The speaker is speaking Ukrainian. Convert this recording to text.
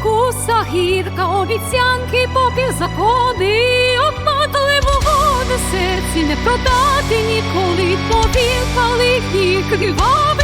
спокуса, гірка, обіцянки, попів закони, обмотали вогони серці не продати ніколи, повір їх кривавий.